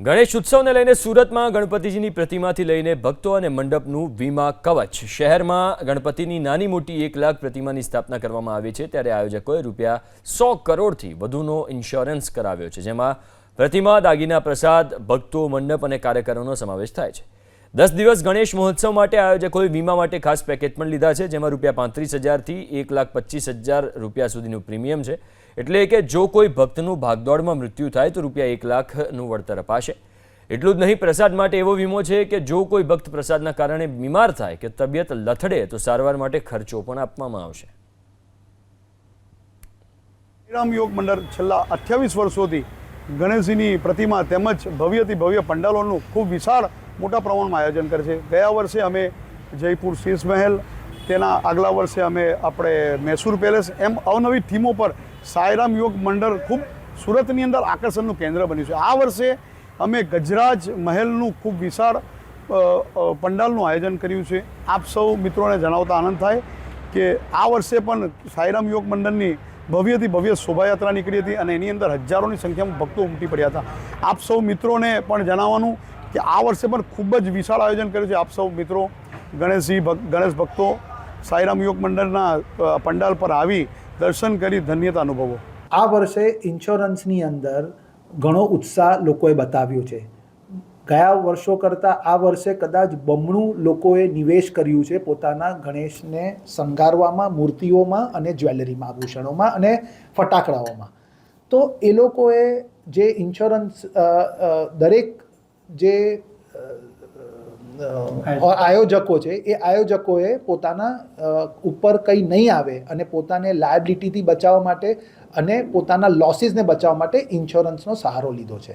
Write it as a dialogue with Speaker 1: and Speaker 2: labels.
Speaker 1: ગણેશ ઉત્સવને લઈને સુરતમાં ગણપતિજીની પ્રતિમાથી લઈને ભક્તો અને મંડપનું વીમા કવચ. શહેરમાં ગણપતિની નાની મોટી એક લાખ પ્રતિમાની સ્થાપના કરવામાં આવી છે. ત્યારે આયોજકોએ રૂપિયા સો કરોડથી વધુનો ઇન્સ્યોરન્સ કરાવ્યો છે, જેમાં પ્રતિમા, દાગીના પ્રસાદ, ભક્તો, મંડપ અને કાર્યકરોનો સમાવેશ થાય છે. દસ દિવસ ગણેશ મહોત્સવ માટે આયોજકોએ વીમા માટે ખાસ પેકેજ પણ લીધા છે, જેમાં રૂપિયા પાંત્રીસ હજારથી એક લાખ પચીસ હજાર રૂપિયા સુધીનું પ્રીમિયમ છે. એટલે કે જો કોઈ ભક્તનું ભાગદોડમાં મૃત્યુ થાય, તો રૂપિયા એક લાખનું વળતર અપાશે. એટલું જ નહીં, પ્રસાદ માટે એવો વીમો છે કે જો કોઈ ભક્ત પ્રસાદના કારણે બીમાર થાય કે તબિયત લથડે, તો સારવાર માટે ખર્ચો પણ આપવામાં આવશે.
Speaker 2: શ્રીરામ યોગ મંડળ છેલ્લા અઠ્યાવીસ વર્ષોથી ગણેશજીની પ્રતિમા તેમજ ભવ્યથી ભવ્ય પંડાલોનું ખૂબ વિશાળ મોટા પ્રમાણમાં આયોજન કરે છે. ગયા વર્ષે અમે જયપુર શીશ મહેલ, તેના આગલા વર્ષે અમે આપણે મૈસૂર પેલેસ એમ અવનવી થીમો પર સાયરામ યોગ મંડળ ખૂબ સુરતની અંદર આકર્ષણનું કેન્દ્ર બન્યું છે. આ વર્ષે અમે ગજરાજ મહેલનું ખૂબ વિશાળ પંડાલનું આયોજન કર્યું છે. આપ સૌ મિત્રોને જણાવતા આનંદ થાય કે આ વર્ષે પણ સાયરામ યોગ મંડળની ભવ્યથી ભવ્ય શોભાયાત્રા નીકળી હતી અને એની અંદર હજારોની સંખ્યામાં ભક્તો ઉમટી પડ્યા હતા. આપ સૌ મિત્રોને પણ જણાવવાનું કે આ વર્ષે પણ ખૂબ જ વિશાળ આયોજન કર્યું છે. આપ સૌ મિત્રો, ગણેશજી ગણેશ ભક્તો, સાઈરામ યોગ મંડળના પંડાલ પર આવી દર્શન કરી ધન્યતા અનુભવો.
Speaker 3: આ વર્ષે ઇન્સ્યોરન્સની અંદર ઘણો ઉત્સાહ લોકોએ બતાવ્યો છે. ગયા વર્ષો કરતાં આ વર્ષે કદાચ બમણું લોકોએ નિવેશ કર્યું છે પોતાના ગણેશને શણગારવામાં, મૂર્તિઓમાં અને જ્વેલરીમાં, આભૂષણોમાં અને ફટાકડાઓમાં. તો એ લોકોએ જે ઇન્સ્યોરન્સ દરેક જે આયોજકો. છે એ આયોજકોએ પોતાના ઉપર કંઈ નહીં આવે અને પોતાને લાયબિલિટીથી બચાવવા માટે અને પોતાના લોસીસને બચાવવા માટે ઇન્સ્યોરન્સનો સહારો લીધો છે.